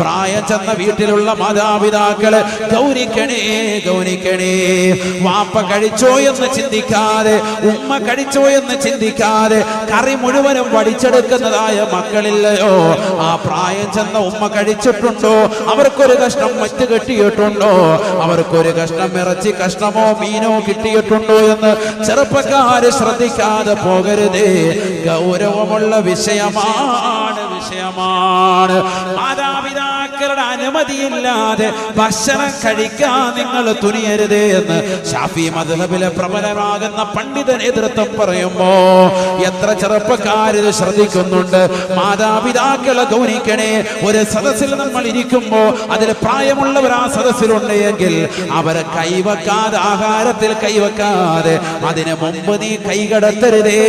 പ്രായം ചെന്ന വീട്ടിലുള്ള മാതാപിതാക്കൾ ഗൗരിക്കണേ ഗൗനിക്കണേ വാപ്പ കഴിച്ചോ എന്ന് ചിന്തിക്കാതെ ഉമ്മ കഴിച്ചോ എന്ന് ചിന്തിക്കാതെ കറി മുഴുവനും വടിച്ചെടുക്കുന്നതായ മക്കളില്ലയോ? ആ പ്രായം ചെന്ന ഉമ്മ കഴിച്ചിട്ടുണ്ടോ? അവർക്കൊരു കഷ്ണം മറ്റ് കെട്ടിയിട്ടുണ്ടോ? അവർക്കൊരു കഷ്ണം ഇറച്ചി കഷ്ണമോ മീനോ കിട്ടിയിട്ടുണ്ടോ എന്ന് ചെറുപ്പക്കാര് ശ്രദ്ധിക്കാതെ പോകരുതേ. ഗൗരവമുള്ള വിഷയമാണ് വിഷയമാണ്. I'll be Navidad മാതാപിതാക്കളുടെ അനുമതിയില്ലാതെ ഭക്ഷണം കഴിക്കാൻ നിങ്ങൾ തുണിയരുത് എന്ന് ഷാഫി മധുഹബിലെ പ്രബലമാകുന്ന പണ്ഡിത നേതൃത്വം പറയുമ്പോ എത്ര ചെറുപ്പക്കാരിത് ശ്രദ്ധിക്കുന്നുണ്ട്? മാതാപിതാക്കളെ ഗൗനിക്കണേ ഒരു സദസ്സിൽ നമ്മൾ ഇരിക്കുമ്പോ അതിൽ പ്രായമുള്ളവർ ആ സദസ്സിലുണ്ട് എങ്കിൽ അവരെ കൈവക്കാതെ ആഹാരത്തിൽ കൈവക്കാതെ അതിന് മുമ്പ് നീ കൈകടത്തരുതേ.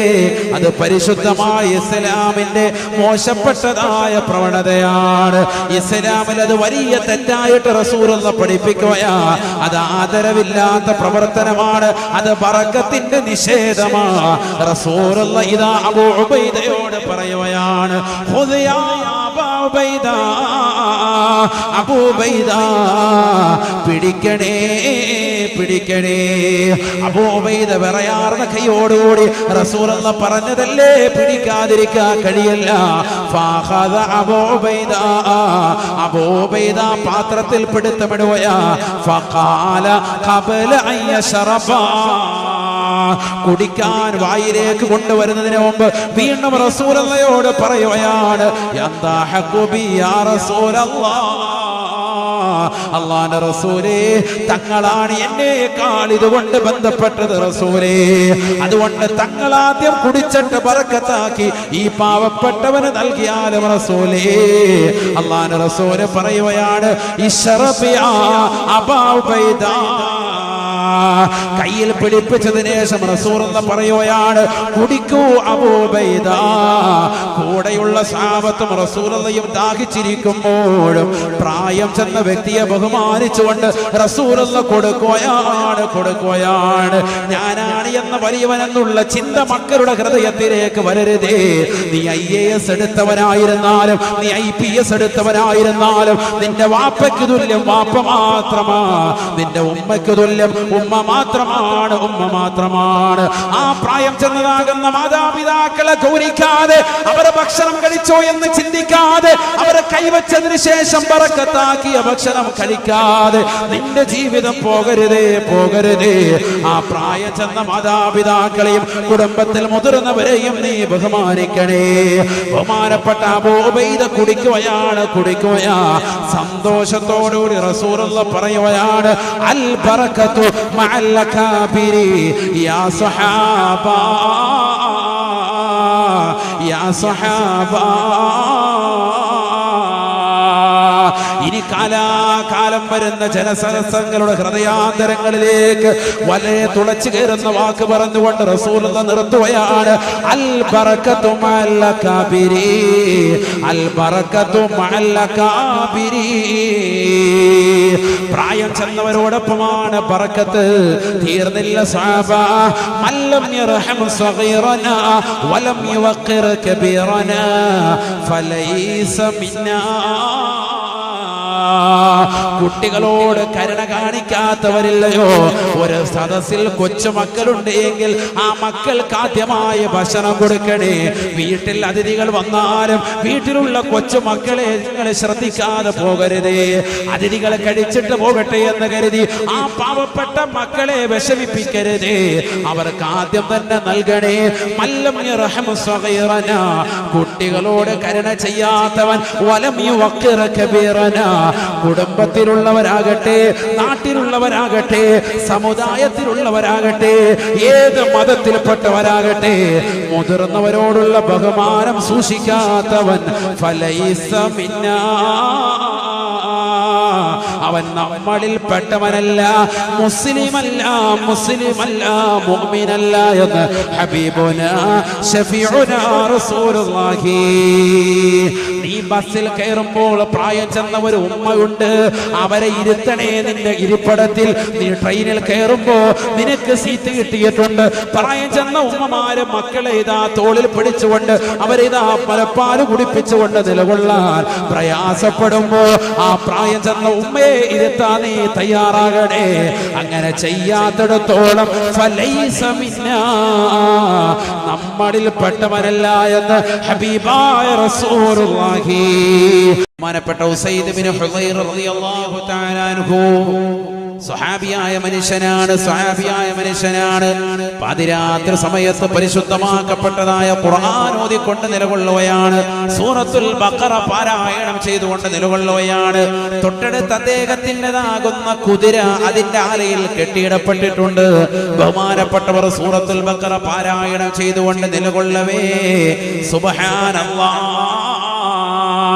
അത് പരിശുദ്ധമായ ഇസ്ലാമിന്റെ മോശപ്പെട്ടതായ പ്രവണതയാണ്. ഇസ്ലാമിൽ അത് വലിയ തെറ്റായിട്ട് റസൂറെന്ന് പഠിപ്പിക്കുകയാ. അത് ആദരവില്ലാത്ത പ്രവർത്തനമാണ്. അത് പറക്കത്തിന്റെ നിഷേധമാ. റസൂറുള്ള ഇതാ അബൂ ഉബൈദയോട് പറയുകയാണ് "ഖുദ് ഉബൈദ, അബൂബൈദ പിടിക്കണേ പിടിക്കണേ. അബൂബൈദ വിറയാർന്ന കൈയോടുകൂടി റസൂലുള്ള പറഞ്ഞതല്ലേ പിടിക്കാതിരിക്കാൻ കഴിയല്ല. ഫാഹദ അബൂബൈദ അബൂബൈദ പാത്രത്തിൽ പിടുത്തമിടുകയാ ഫഖാല ഖബല അയ്യ യശറബാ. കുടിക്കാൻ വായിലേക്ക് കൊണ്ടുവരുന്നതിന് മുമ്പ് വീണ്ടും റസൂലയോട് പറയുകയാണ് എന്താ യാ അള്ളാന്റെ റസൂലേ തങ്ങളാണ് എന്നേക്കാൾ ഇതുകൊണ്ട് ബന്ധപ്പെട്ടത് റസൂലേ. അതുകൊണ്ട് തങ്ങൾ ആദ്യം കുടിച്ചിട്ട് പറക്കത്താക്കി ഈ പാവപ്പെട്ടവന് നൽകിയാലും റസൂലേ. അള്ളാന്റെ റസൂൽ പറയുകയാണ് ഇശ്റബിയ അബാ ഉബൈദാ. കയ്യിൽ പിടിപ്പിച്ചതിന് ശേഷം റസൂർ എന്ന് പറയുകയാണ് കുടിക്കൂ അബൂബൈദ കൂടെയുള്ള സാപത്തും റസൂലയും ദാഹിച്ചിരിക്കുമ്പോഴും പ്രായം ചെന്ന വ്യക്തിയെ ബഹുമാനിച്ചുകൊണ്ട് റസൂലുള്ള കൊടുക്കുകയാണ് കൊടുക്കുകയാണ്. ഞാനാണ് എന്ന വലിയവനെന്നുള്ള ചിന്ത മക്കളുടെ ഹൃദയത്തിലേക്ക് വരരുതേ. നീ ഐ എ എസ് എടുത്തവനായിരുന്നാലും നീ ഐ പി എസ് എടുത്തവനായിരുന്നാലും നിന്റെ വാപ്പയ്ക്ക് തുല്യം വാപ്പ മാത്രമാ. നിന്റെ ഉമ്മയ്ക്ക് തുല്യം ഉമ്മ മാത്രമാണ് ഉമ്മ മാത്രമാണ്. ആ പ്രായം ചെന്നതാകുന്ന മാതാപിതാക്കളെ ഗൗനിക്കാതെ അവരെ ഭക്ഷണം കഴിച്ചോ എന്ന് ചിന്തിക്കാതെ അവരെ കൈവച്ചതിന് ശേഷം പറക്കത്താക്കിയ ഭക്ഷണം കഴിക്കാതെ നിന്റെ ജീവിതം പോകരുതേ പോകരുതേ. ആ പ്രായം ചെന്ന മാതാപിതാക്കളെയും കുടുംബത്തിൽ മുതിർന്നവരെയും നീ ബഹുമാനിക്കണേ. ബഹുമാനപ്പെട്ട അബോബൈത കുടിക്കുകയാണ് കുടിക്കുകയാ സന്തോഷത്തോടുകൂടി റസൂറുള്ള പറയുകയാണ് അൽ ബറക്കത്തു മഅൽ അകാബിരി യാ സഹാബാ യാ സഹാബാ ഇനി കാലാകാലം വരുന്ന ജനസരസങ്ങളുടെ ഹൃദയാന്തരങ്ങളിലേക്ക് വലയെ തുളച്ചു കയറുന്ന വാക്ക് പറഞ്ഞുകൊണ്ട് റസൂൽ നിർത്തുകയാണ്. പ്രായം ചെന്നവരോടൊപ്പമാണ് പറക്കത്ത് തീർന്നില്ല സാബ. മല്ലം വലം യുവഖിർ കബീറന. ഫലൈസ മിന്നാ. കുട്ടികളോട് കരുണ കാണിക്കാത്തവരില്ലയോ? ഒരു സദസ്സിൽ കൊച്ചു മക്കളുണ്ട് എങ്കിൽ ആ മക്കൾക്ക് ആദ്യമായ ഭക്ഷണം കൊടുക്കണേ. വീട്ടിൽ അതിഥികൾ വന്നാലും വീട്ടിലുള്ള കൊച്ചുമക്കളെ നിങ്ങൾ ശ്രദ്ധിക്കാതെ പോകരുതേ. അതിഥികൾ കഴിച്ചിട്ട് പോകട്ടെ എന്ന് കരുതി ആ പാവപ്പെട്ട മക്കളെ വിഷമിപ്പിക്കരുതേ. അവർക്ക് ആദ്യം തന്നെ നൽകണേ. കുട്ടികളോട് കരുണ ചെയ്യാത്തവൻ വലം യുവക്കിറ കബീറന. കുടുംബത്തിലുള്ളവരാകട്ടെ നാട്ടിലുള്ളവരാകട്ടെ സമുദായത്തിലുള്ളവരാകട്ടെ ഏത് മതത്തിൽപ്പെട്ടവരാകട്ടെ മുതിർന്നവരോടുള്ള ബഹുമാനം സൂക്ഷിക്കാത്തവൻ ഫലൈസമിന്ന അവൻ നമ്മളിൽ പെട്ടവനല്ല മുസ്ലിമല്ല മുസ്ലിമല്ല മുഅ്മിനല്ല എന്ന് ഹബീബുന ഷഫീഉന റസൂലുള്ളാഹി നീ ബസ്സിൽ കയറുമ്പോൾ പ്രായം ചെന്ന ഒരു ഉമ്മയുണ്ട്. അവരെ ഇരുത്തണേ നിന്റെ ഇരിപ്പിടത്തിൽ. നീ ട്രെയിനിൽ കയറുമ്പോ നിനക്ക് സീറ്റ് കിട്ടിയിട്ടുണ്ട്. പ്രായം ചെന്ന ഉമ്മമാര് മക്കളെ ഇതാ തോളിൽ പിടിച്ചുകൊണ്ട് അവരിതാ പലപ്പാൽ കുടിപ്പിച്ചുകൊണ്ട് നിലകൊള്ളാൻ പ്രയാസപ്പെടുമ്പോ ആ പ്രായം ചെന്ന ഉമ്മയെ ഇരുത്താൻ നീ തയ്യാറാകണേ. അങ്ങനെ ചെയ്യാത്തിടത്തോളം. നമ്മളിൽ പെട്ടവരല്ല എന്ന് ഹബീബായ റസൂലുള്ളാഹി അൻഹു. സ്വഹാബിയായ മനുഷ്യനാണ് സ്വഹാബിയായ മനുഷ്യനാണ്. പാതിരാത്രി സമയത്ത് പരിശുദ്ധമാക്കപ്പെട്ടതായ ഖുർആൻ ഓതിക്കൊണ്ട് നിലകൊള്ളുകയാണ്. സൂറത്തുൽ ബക്കറ പാരായണം ചെയ്തുകൊണ്ട് നിലകൊള്ളുകയാണ്. തൊട്ടടുത്ത അദ്ദേഹത്തിന്റെതാകുന്ന കുതിര അതിന്റെ ആലയിൽ കെട്ടിയിടപ്പെട്ടിട്ടുണ്ട്. ബഹുമാനപ്പെട്ടവർ സൂറത്തുൽ ബക്കറ പാരായണം ചെയ്തുകൊണ്ട് നിലകൊള്ളവേ. സുബ്ഹാനല്ലാഹ്.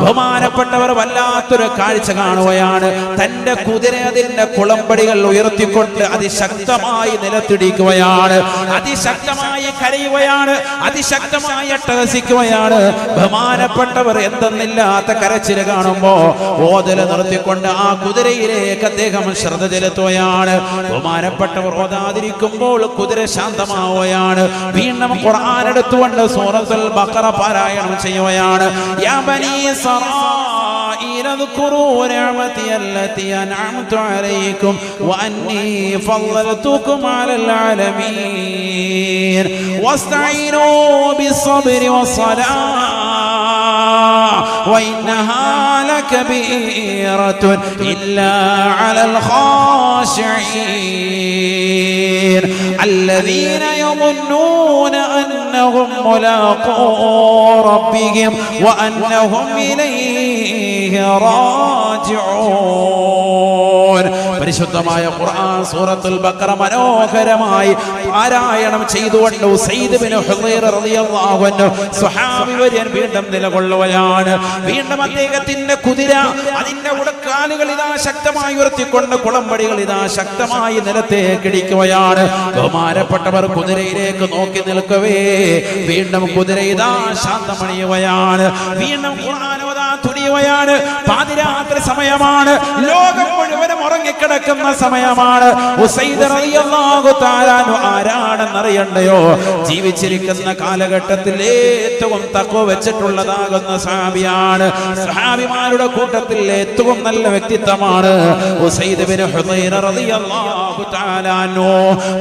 ബഹുമാനപ്പെട്ടവർ വല്ലാത്തൊരു കാഴ്ച കാണുകയാണ്. തന്റെ കുതിര അതിന്റെ കുളമ്പടികൾ ഉയർത്തിക്കൊണ്ട് അതിശക്തമായി നിലത്തിടിക്കുകയാണ്. അതിശക്തമായി കരയുകയാണ്. അതിശക്തമായി അട്ടഹസിക്കുകയാണ്. ബഹുമാനപ്പെട്ടവർ എന്തെന്നില്ലാത്ത കരച്ചിൽ കാണുമ്പോ ഓതൽ നിർത്തിക്കൊണ്ട് ആ കുതിരയിലേക്ക് അദ്ദേഹം ശ്രദ്ധ ചെലുത്തുകയാണ്. ബഹുമാനപ്പെട്ടവർ ഓതാതിരിക്കുമ്പോൾ കുതിര ശാന്തമാവുകയാണ്. വീണ്ടും ഖുർആൻ എടുത്തുകൊണ്ട് സൂറത്തുൽ ബഖറ പാരായണം ചെയ്യുകയാണ്. യാ ബനീ إسرائيل اذكروا نعمتي التي أنعمت عليكم وأني فضلتكم على العالمين واستعينوا بالصبر والصلاة وإنها لكبيرة إلا على الخاشعين. الذين يظنون أنهم ملاقو ربهم وأنهم إليه راجعون. പരിശുദ്ധമായ ഖുർആൻ സൂറത്തുൽ ബഖറ മനോഹരമായി പാരായണം ചെയ്തുകൊണ്ട് സയ്യിദ് ബിൻ ഹുദൈർ റളിയല്ലാഹു അൻഹു സ്വഹാബി വര്യൻ വീണ്ടും നിലകൊള്ളുകയാണ്. വീണ്ടും അദ്ദേഹത്തിന്റെ കുതിര അതിന്റെ ഉടക്കാലുകൾ ഇതാ ശക്തമായി ഉയർത്തിക്കൊണ്ട് കുളമ്പടികൾ ഇതാ ശക്തമായി നിലത്തേക്ക് ഇടിക്കുകയാണ്. ബഹുമാനപ്പെട്ടവർ കുതിരയിലേക്ക് നോക്കി നിൽക്കവേ. വീണ്ടും കുതിര ഇതാ ശാന്തമണിയുകയാണ്. വീണ്ടും ഖുർആൻ ഓതാൻ പാതിരാത്രി സമയമാണ്. ലോകം മുഴുവനും ഉറങ്ങിക്കിടക്കുന്ന സമയമാണ്. ആരാണെന്നറിയണ്ടയോ? ജീവിച്ചിരിക്കുന്ന കാലഘട്ടത്തിൽ ഏറ്റവും തഖ്വ വെച്ചിട്ടുള്ളതാകുന്ന സഹാബിയാണ്. സഹാബിമാരുടെ കൂട്ടത്തിൽ ഏറ്റവും നല്ല വ്യക്തിത്വമാണ്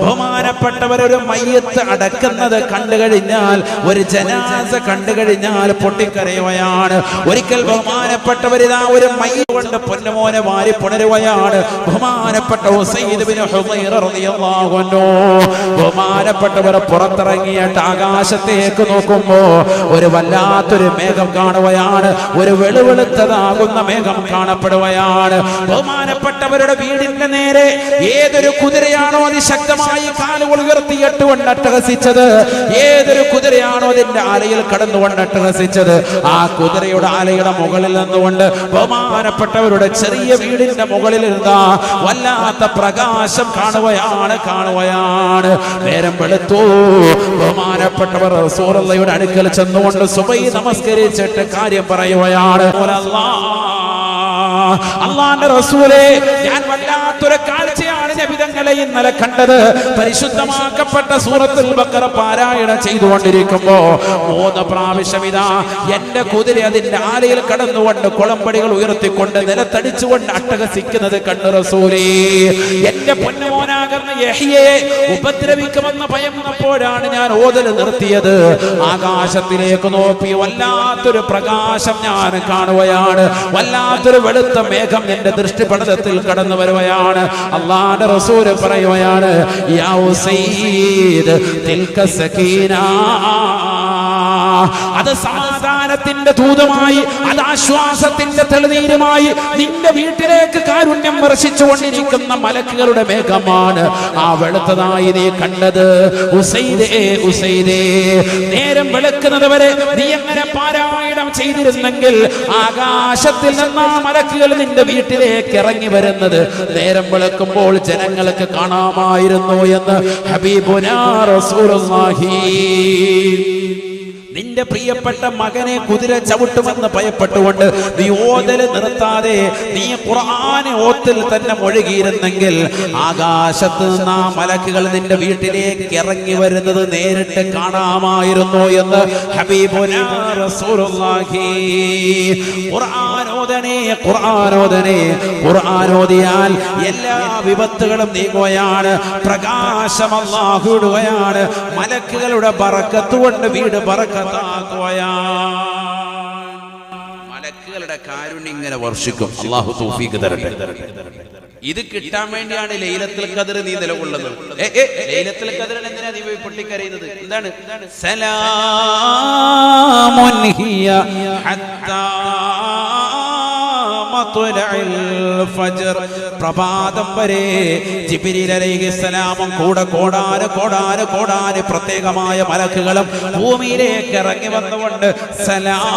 ബഹുമാനപ്പെട്ടവരൊരു മയ്യത്ത് അടക്കുന്നത് കണ്ടു കഴിഞ്ഞാൽ ഒരു ജനാസ കണ്ടു കഴിഞ്ഞാൽ പൊട്ടിക്കരയുകയാണ്. ഒരിക്കൽ ബഹുമാനപ്പെട്ടവരിതാ ഒരു മൈ കൊണ്ട് പൊന്നുമോനെ വാരി പുണരുകയാണ്. ബഹുമാനപ്പെട്ട ബഹുമാനപ്പെട്ടവർ പുറത്തിറങ്ങിയിട്ട് ആകാശത്തേക്ക് നോക്കുമ്പോ ഒരു വല്ലാത്തൊരു മേഘം കാണുകയാണ്. ഒരു വെളുവെളുത്തതാകുന്ന മേഘം കാണപ്പെടുകയാണ്. ബഹുമാനപ്പെട്ടവരുടെ വീടിന്റെ നേരെ ഏതൊരു കുതിരയാണോ അതിശക്തമായി കാലുകൾ ഉയർത്തിയിട്ട് കൊണ്ട് അട്ടഹസിച്ചത്? ഏതൊരു കുതിരയാണോ അതിന്റെ ആലയിൽ കടന്നുകൊണ്ട് അട്ടഹസിച്ചത്? ആ കുതിരയുടെ ആലയുടെ മുകളിൽ നിന്നുകൊണ്ട് ബഹുമാനപ്പെട്ടവരുടെ ചെറിയ വീടിന്റെ മുകളിൽ ഇരുന്ന വല്ലാത്ത പ്രകാശം കാണുകയാണ് കാണുകയാണ്. നേരം വെളുത്തു. ബഹുമാനപ്പെട്ടവർ സൂറല്ലയുടെ അടുക്കൽ ചെന്നുകൊണ്ട് സുബൈ നമസ്കരിച്ചിട്ട് കാര്യം പറയുകയാണ്. അള്ളാന്റെ റസൂലെ ഞാൻ വല്ലാത്തൊരു കാഴ്ചയാണ് നബിതങ്ങളെ നില കണ്ടത് പരിശുദ്ധമാക്കപ്പെട്ട സൂറത്തിൽ ബക്കറ പാരായണം ചെയ്തുകൊണ്ടിരിക്കുമ്പോ മൂന്ന് പ്രാവശ്യം ഇതാ എന്റെ കുതിര അതിന്റെ ആലയിൽ കടന്നുകൊണ്ട് കുളമ്പടികൾ ഉയർത്തിക്കൊണ്ട് നിലത്തടിച്ചുകൊണ്ട് അട്ടഹസിക്കുന്നത് കണ്ടു റസൂലേ. എന്റെ പൊന്നുമോനാകുന്ന യഹിയെ ഉപദ്രവിക്കുമെന്ന് ഭയന്നപ്പോഴാണ് ഞാൻ ഓതൽ നിർത്തിയത്. ആകാശത്തിലേക്ക് നോക്കി വല്ലാത്തൊരു പ്രകാശം ഞാൻ കാണുകയാണ്. വല്ലാത്തൊരു വെളുത്ത മേഘം എന്റെ ദൃഷ്ടിപടലത്തിൽ കടന്നു വരുകയാണ്. അള്ളാന്റെ റസൂൽ പറയുകയാണ് യാ ഉസൈദ് തിൽക സകീനാ അത് സമാധാനത്തിന്റെ ദൂതമായി അത് ആശ്വാസത്തിന്റെ തെളിനീരുമായി നിന്റെ വീട്ടിലേക്ക് കാരുണ്യം വർഷിച്ചുകൊണ്ടിരിക്കുന്ന മലക്കുകളുടെ മേഘമാണ് ആ വെളുത്തതായി നീ കണ്ടത്. ഉസൈദേ ഉസൈദേ നേരം വെളുക്കുന്നത് വരെ നീ എങ്ങനെ പാരായണം ചെയ്തിരുന്നെങ്കിൽ ആകാശത്തിൽ നിന്ന് ആ മലക്കുകൾ നിന്റെ വീട്ടിലേക്ക് ഇറങ്ങി വരുന്നത്. നേരം വെളുക്കുമ്പോൾ ജനങ്ങൾക്ക് കാണാമായിരുന്നു എന്ന് ഹബീബുനാ റസൂലുള്ളാഹി. നിന്റെ പ്രിയപ്പെട്ട മകനെ കുതിര ചവിട്ടുമെന്ന് ഭയപ്പെട്ടുകൊണ്ട് നീ ഓതൽ നിർത്താതെ നീ ഖുർആാനെ ഓത്തിൽ തന്നെ മുഴുകിയിരുന്നെങ്കിൽ ആകാശത്ത് നിന്ന് മലക്കുകൾ നിന്റെ വീട്ടിലേക്ക് ഇറങ്ങി വരുന്നത് നേരിട്ട് കാണാമായിരുന്നു എന്ന് ഖുർആനോദനെ എല്ലാ വിപത്തുകളും നീങ്ങുകയാണ്. പ്രകാശം മലക്കുകളുടെ പറക്കത്തുകൊണ്ട് വീട് ബറക്കത്താക്കുകയാണ് മലക്കുകളുടെ കാരുണ്യം ഇങ്ങനെ വർഷിക്കും. അള്ളാഹു തൗഫീഖ് തരട്ടെ. ഇത് കിട്ടാൻ വേണ്ടിയാണ് ലൈലത്തിൽ കതിർ നീ നിലകൊള്ളുന്നത്. ലൈലത്തിൽ കതിർ എന്തിനാ നീ പൊട്ടിക്കരയുന്നത്? എന്താണ്? സലാമൊൻഹിയ ഹത്താ മത്ലഇൽ ഫജ്ർ. പ്രഭാതം വരെ ജിബ്രീൽ അലൈഹിസ്സലാമും കൂടെ കോടാന് കോടാന് കോടാന് പ്രത്യേകമായ മലക്കുകളും ഭൂമിയിലേക്ക് ഇറങ്ങി വന്നുകൊണ്ട് സലാം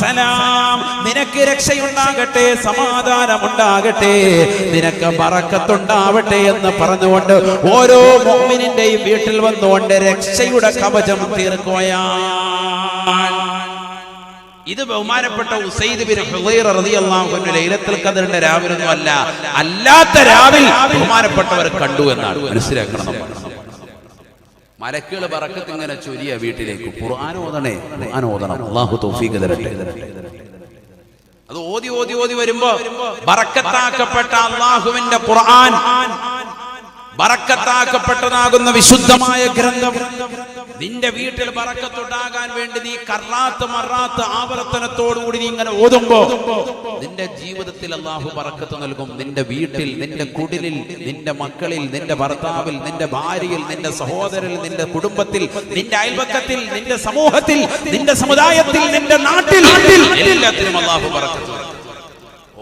സലാം. നിനക്ക് രക്ഷയുണ്ടാകട്ടെ സമാധാനമുണ്ടാകട്ടെ നിനക്ക് മറക്കത്തുണ്ടാവട്ടെ എന്ന് പറഞ്ഞുകൊണ്ട് ഓരോ മോമിനിന്റെയും വീട്ടിൽ വന്നുകൊണ്ട് രക്ഷയുടെ കവചം തീർക്കുകയാണ്. ഇത് ബഹുമാനപ്പെട്ട ഉസൈദ് ബിൻ ഹുദൈർ റളിയല്ലാഹു അൻഹു ലൈലത്തുൽ ഖദറിന്റെ രാവിലൊന്നും അല്ല അല്ലാത്ത രാവിൽ ബഹുമാനപ്പെട്ടവർ കണ്ടു എന്നാണ്. മനസ്സിലാക്കണം നമ്മൾ. മലക്കുകൾ പറക്കത്ത് ഇങ്ങനെ ചൊരിയ വീട്ടിലേക്ക്. ഖുർആൻ ഓതണേ ഖുർആൻ ഓതണം. അല്ലാഹു തൗഫീഖ് തരട്ടെ. അത് ഓതി ഓതി ഓതി വരുമ്പോ ബറക്കത്താക്കപ്പെട്ട അള്ളാഹുവിന്റെ ഖുർആൻ ബറക്കത്താക്കപ്പെട്ടതാകുന്ന വിശുദ്ധമായ ഗ്രന്ഥം. നിന്റെ വീട്ടിൽ ബറക്കത്തുണ്ടാകാൻ വേണ്ടി നീ കറാത്ത് മറാത്ത് ആവർത്തനത്തോടുകൂടി നീ ഇങ്ങനെ ഓതുമ്പോ നിന്റെ ജീവിതത്തിൽ അള്ളാഹു ബറക്കത്ത് നൽകും. നിന്റെ വീട്ടിൽ നിന്റെ കുടിലിൽ നിന്റെ മക്കളിൽ നിന്റെ ഭർത്താവിൽ നിന്റെ ഭാര്യയിൽ നിന്റെ സഹോദരനിൽ നിന്റെ കുടുംബത്തിൽ നിന്റെ അയൽപക്കത്തിൽ നിന്റെ സമൂഹത്തിൽ നിന്റെ സമുദായത്തിൽ നിന്റെ നാട്ടിൽ എല്ലാത്തിനും അള്ളാഹു ബറക്കത്ത്.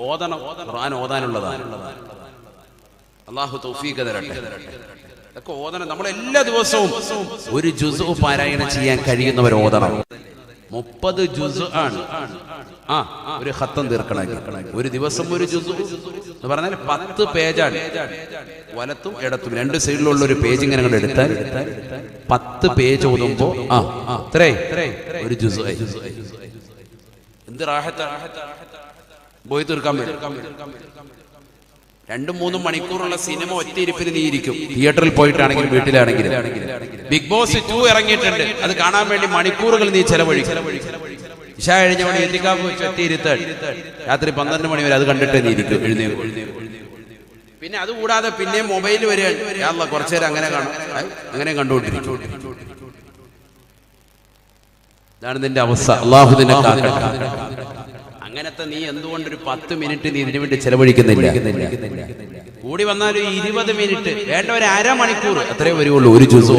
ഓതണം ഖുർആൻ ഓതാനുള്ളതാണ്. അള്ളാഹു തൗഫീഖ് തരട്ടെ. ഇതൊക്കെ ഓതണം. നമ്മൾ എല്ലാ ദിവസവും ഒരു ജുസു പാരായണം ചെയ്യാൻ കഴിയുന്നവർ ഓതണം. മുപ്പത് ജുസു ആണ്. ആ ഒരു ഹത്തം തീർക്കണം ഒരു ദിവസം ഒരു ജുസു എന്ന് പറഞ്ഞാൽ പത്ത് പേജാണ്. വലത്തും ഇടത്തും. രണ്ട് സൈഡിലുള്ള ഒരു പേജ് ഇങ്ങനെ അങ്ങോട്ട് എടുത്താൽ പത്ത് പേജ് ഓതുമ്പോ ആ ഇത്രേ ഒരു ജുസു. എന്ത് റാഹത്താണ് പോയി തീർക്കാൻ പറ്റും. രണ്ടും മൂന്നും മണിക്കൂറുള്ള സിനിമ ഒറ്റയിരിപ്പിന് നീ ഇരിക്കും തിയേറ്ററിൽ പോയിട്ടാണെങ്കിലും വീട്ടിലാണെങ്കിലും. ബിഗ് ബോസ് ടു ഇറങ്ങിയിട്ടുണ്ട്. അത് കാണാൻ വേണ്ടി മണിക്കൂറുകൾ നീ ചെലവഴിക്കും. ഇഷ കഴിഞ്ഞവണി എത്തിക്കാപ്പ് വെച്ച് ഒറ്റയിരുത്താൻ രാത്രി പന്ത്രണ്ട് മണി വരെ അത് കണ്ടിട്ട് നീ ഇരിക്കും പിന്നെ അത് കൂടാതെ പിന്നെ മൊബൈൽ വരെ കുറച്ചു നേരം അങ്ങനെ കാണും. അങ്ങനെ കണ്ടുകൊണ്ടിരിക്കും. ഇതാണ് നിന്റെ അവസ്ഥ. അള്ളാഹുദിനെ അങ്ങനത്തെ നീ എന്തുകൊണ്ട് ഒരു പത്ത് മിനിറ്റ് നീ ഇതിനു വേണ്ടി ചെലവഴിക്കുന്നില്ല? കൂടി വന്നാൽ ഇരുപത് മിനിറ്റ്. വേണ്ട ഒരു അരമണിക്കൂർ. അത്രേ വരുള്ളൂ ഒരു ജ്യൂസ്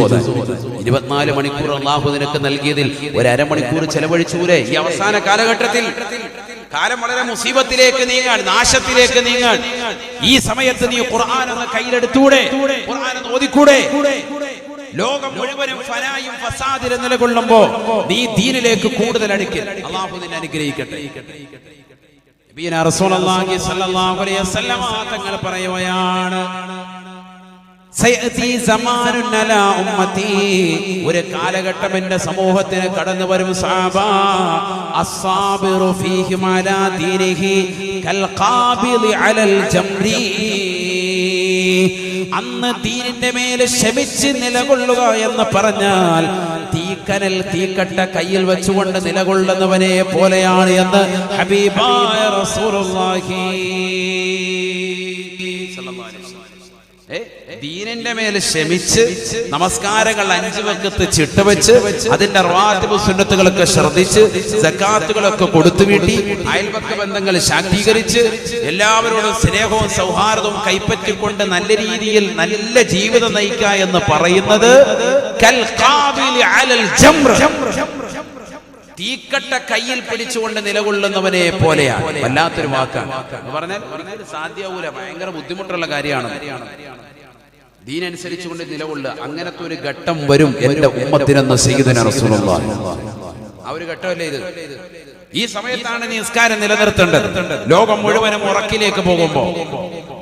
ഇരുപത്തിനാല് മണിക്കൂർ അള്ളാഹു നിനക്ക് നൽകിയതിൽ ഒരു അരമണിക്കൂർ ചെലവഴിച്ചൂരെ ഈ അവസാന കാലഘട്ടത്തിൽ. കാലം വളരെ മുസീബത്തിലേക്ക് നീങ്ങാൻ നാശത്തിലേക്ക് നീങ്ങാൻ. ഈ സമയത്ത് നീ ഖുർആൻ എന്ന കയ്യിലെടുത്തൂടെ? ഖുർആൻ ഓതിക്കൂടെ? ലോകം മുഴുവനും ഫനായും ഫസാദിലും നിലകൊള്ളുമ്പോ നീ ദീനിലേക്ക് കൂടുതൽ അടുക്കി അള്ളാഹു നിന്നെ അനുഗ്രഹിക്കട്ടെ. തങ്ങൾ പറയുകയാണ് ഒരു കാലഘട്ടം എന്റെ സമൂഹത്തിന് കടന്നു വരും അന്ന് തീരിന്റെ മേലെ ശമിച്ച് നിലകൊള്ളുക എന്ന് പറഞ്ഞാൽ തീക്കനൽ തീക്കട്ട കയ്യിൽ വെച്ചുകൊണ്ട് നിലകൊള്ളുന്നവനെ പോലെയാണ് എന്ന് ഹബീബായ റസൂലുള്ളാഹി ദീനിന്റെ മേൽ ക്ഷമിച്ച് നമസ്കാരങ്ങൾ അഞ്ചു വക്കത്ത് ചിട്ടവെച്ച് അതിന്റെ റാത്തിബ് സുന്നത്തുകളൊക്കെ ശ്രദ്ധിച്ച് സക്കാത്തുകളൊക്കെ കൊടുത്തു വീട്ടി അയൽപക്ക ബന്ധങ്ങൾ ശാക്തീകരിച്ച് എല്ലാവരോടും സ്നേഹവും സൗഹാർദ്ദവും കൈപ്പറ്റിക്കൊണ്ട് നല്ല രീതിയിൽ നല്ല ജീവിതം നയിക്കുക എന്ന് പറയുന്നത് കൽ ഖാബിലി അലൽ ജംറ. തീക്കട്ട കയ്യിൽ പിടിച്ചുകൊണ്ട് നിലകൊള്ളുന്നവനെ പോലെയാണ്. വല്ലാത്തൊരു വാക്കാണ്. പറഞ്ഞാൽ സാധ്യമാവൂല ഭയങ്കര ബുദ്ധിമുട്ടുള്ള കാര്യമാണ്. ദീനനുസരിച്ചുകൊണ്ട് നിലകൊള്ളുക. അങ്ങനത്തെ ഒരു ഘട്ടം വരും എന്റെ ഉമ്മത്തിനെന്ന് സീതന ആ ഒരു ഘട്ടമല്ലേ ഇത്? ഈ സമയത്താണ് നിസ്കാരം നിലനിർത്തേണ്ടത്. ലോകം മുഴുവനും ഉറക്കിലേക്ക് പോകുമ്പോ.